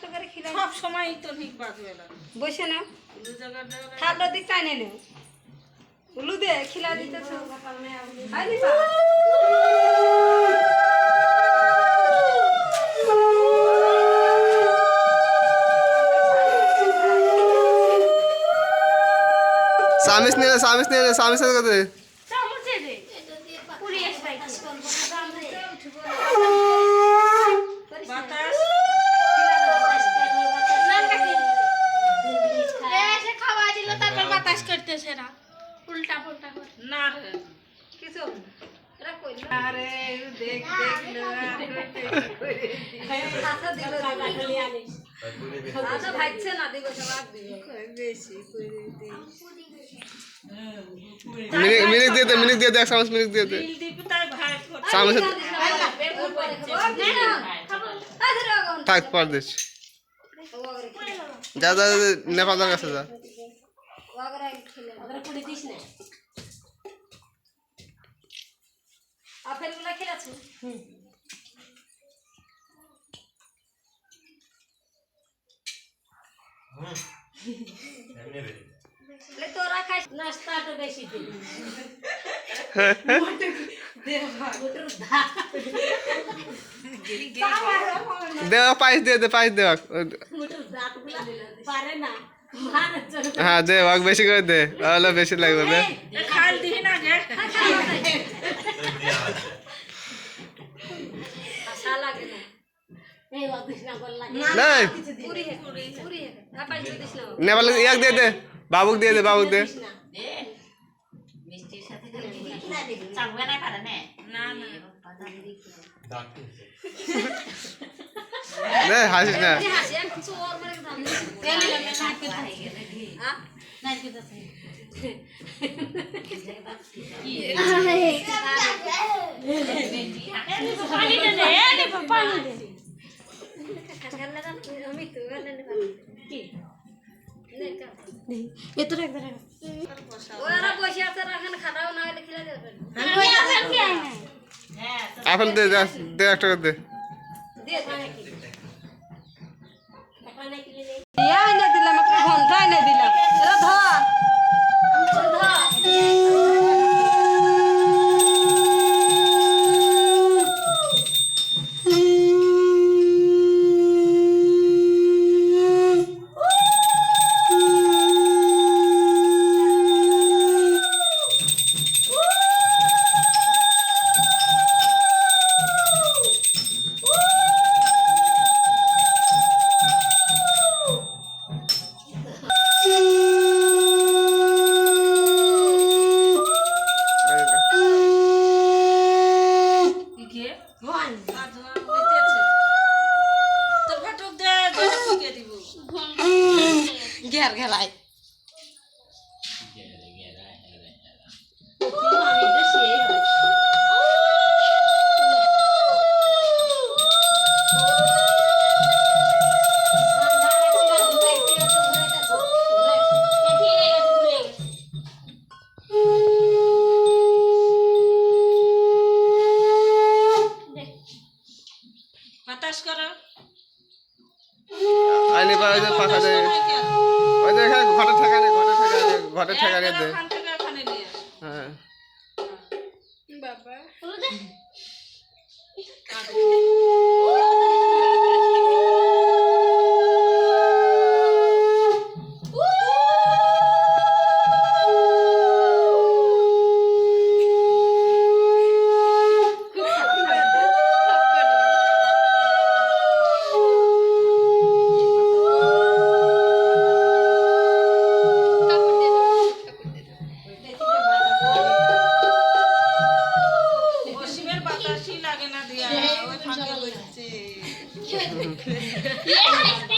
একটা করে খিলাই সব সময় তো ঠিক বাজবে না। বসে নাও দু জায়গা জায়গা ঠান্ডার দিক টাইনে নেও উলু দে খিলা দিতেছ। হাই দিবা সামিস নিয়ে সামিস নিয়ে সামিস সাথে বাতাস। বাতাস না উল্টা পুল্টা করে না? রে কিছু আরে দেখ। মিনিট দিয়ে দে মিনিট দিয়ে দে এক চামচ মিনিট দিয়ে দে। তাই ভাই চামচ থাক পর দিস যা যা যা, নেপালের কাছে যা। আপেলগুলা খেলাছো তোরা খাইস নাস্তাটা বেশি দিবি দেওয়া পায়েস দিয়ে দে পায়েস দেওয়া। পারে না। হ্যাঁ দে ওয়াক বেশি করে দে তাহলে বেশি লাগবে দে খাল দিই না গে আশা লাগে না নাই পুরি হে পুরি হে আপেল দিস না নেপাল ইয়াক দিয়ে দে বাবুক দিয়ে দে বাবুক দে না না দে হাসিস না পানি দে দে এ নে পানি দে আমি তো কি ভেতরে একবার ওরা বসে আছে রাখান খাটাও না হলে খিলা আই দে। দে একটা দে দে। ঘের ঘেলাই বাতাস করো। ওই পাখা দে এখানে ঘটে ঠেকা নে ঘটে ঠেকা নে ঠেকা দে। হ্যাঁ। বাবা। köpek.